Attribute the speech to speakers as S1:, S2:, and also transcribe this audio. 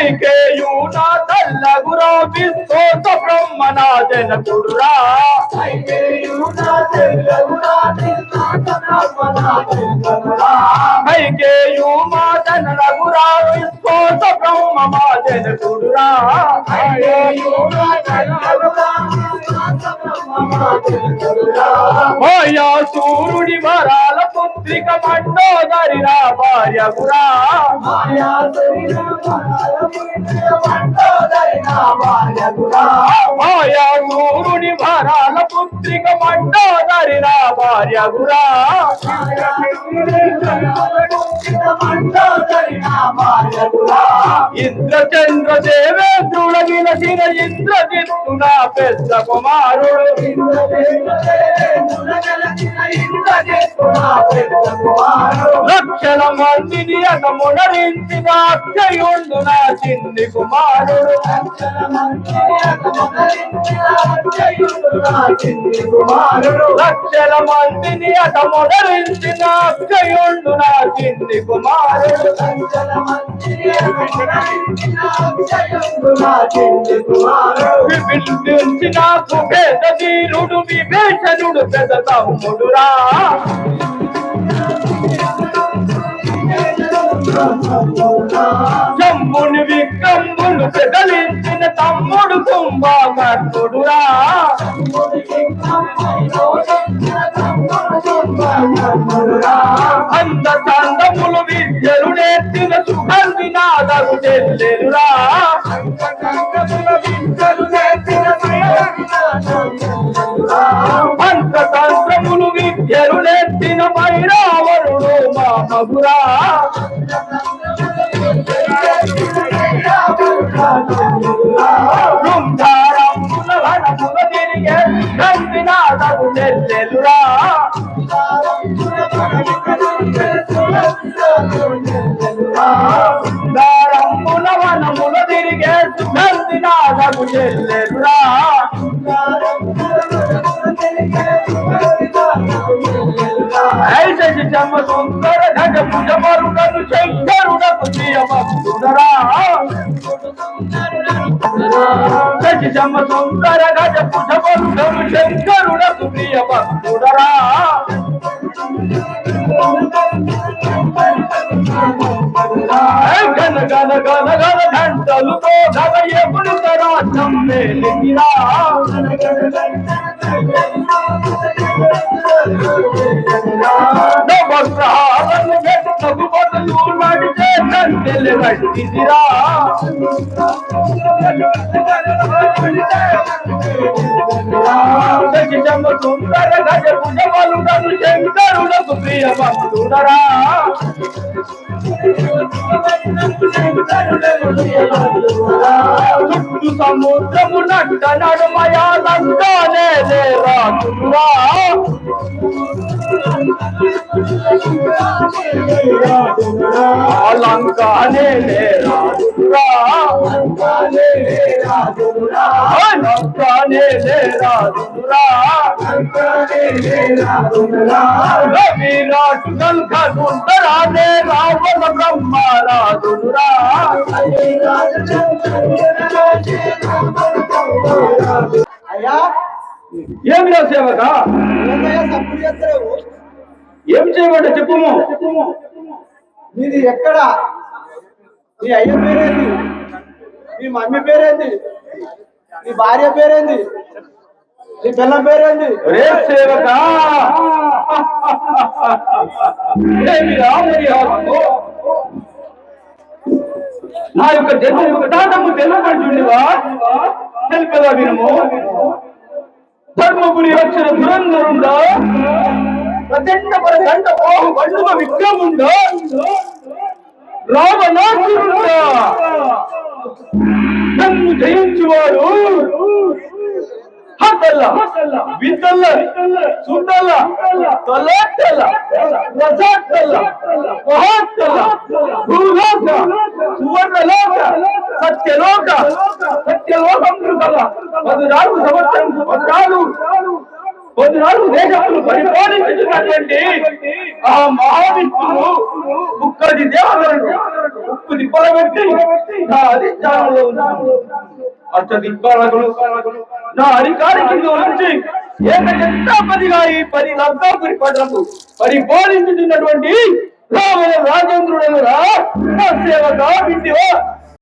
S1: కైకేయున తల్లగురా విశ్వత బ్రహ్మనా జనకుడురా కైకేయుమ తల్లగురా విశ్వత బ్రహ్మమా జనకుడురా ఓయా సూరుడి వరా పుత్రిక మండోదరిరా భార్యగురా మాయా సూర్యుడి వరాల పుత్రిక మండోదరిరా భార్యగురా ఇంద్రచంద్ర దేవేంద్రుడగిన శిర ఇంద్రజిత్తున పెద్ద కుమారుడు. లక్షల మందిని అతమునరించిన అక్షయుండు నా చిన్ని కుమారుడు. లక్షల మందిని అతమునరించిన అక్షయుండు నా చిన్ని కుమారుడు. విభిన్నించిన సుభేద నీరుడు విభేషణుడు పెద్ద తమ్ముడురా. జమ్ముని విక్రములు పెదలించిన తమ్ముడు కుంభకర్ణుడురా అంద చందములు విద్యలు నేర్చిన సుగంధి నాదరు చెల్లెలురా. నేర్చిన మైరావరుడు మా మగురా బృందారముల వనముల తిరిగే నందినాథము చెల్లెలురా బృందారముల వనముల తిరిగే నంది నాదరు చెల్లెలురా ఐశి జమ సుందర గజ భుజ మరుడను శంకరుడకు ప్రియమస్తుడరా శశి జమ సుందర గజ భుజ మరుడను శంకరుడకు ప్రియమస్తుడరా గన గన గన గన ఘంటలుతో గన ఎప్పుడు తరాజం మేలిరా సుందర గజ శంకరులకు ప్రియ సముద్రము నట్ట నడుమయాలంటానే లేరా తురా లంకానే లేరా లంకానే లేరా రావణ
S2: అయ్యా
S1: ఏమి రా సేవక?
S2: ఏందయ్యా సప్పుడు చేస్తలేవు
S1: ఏం చేయమంటే చెప్పుము. చెప్పుము
S2: మీది ఎక్కడ? మీ అయ్య పేరేంది నీ మమ్మీ పేరేంది? నీ భార్య పేరేంది? నీ పిల్లం పేరేంది?
S1: రే సేవక! నా యొక్క జన్మ వృత్తాంతము తెలుపడుచుండివా తెలిపదా వినము? ధర్మపురి వచ్చిన దురందరుందా ప్రచండ పర బాహు బండుమ విక్రముండా రావణాసురుండా నన్ను జయించువాడు హతల్ల వితల్ల సుతల్ల తలతల్ల రసతల్ల మహత్తల్ల భూలోక సువర్ణలోక సత్యలోక సత్యలోకం కల పదునాలుగు సంవత్సరం పద్నాలుగు పద్నాలుగు దేశములు పరిపాలించుతున్నటువంటి ఆ మహావిష్ణువు ముక్కది దేవతలను ముక్కు దిబ్బల పెట్టి నా అధిష్టానంలో అష్ట దిగ్బాలకులు నా అధికారి కింద నుంచి ఏకచంతాపతిగా ఈ పది లబ్ధాపురి పదలకు పరిపాలించుతున్నటువంటి రామయ్య రాజేంద్రుడు రా సేవగా వింటివా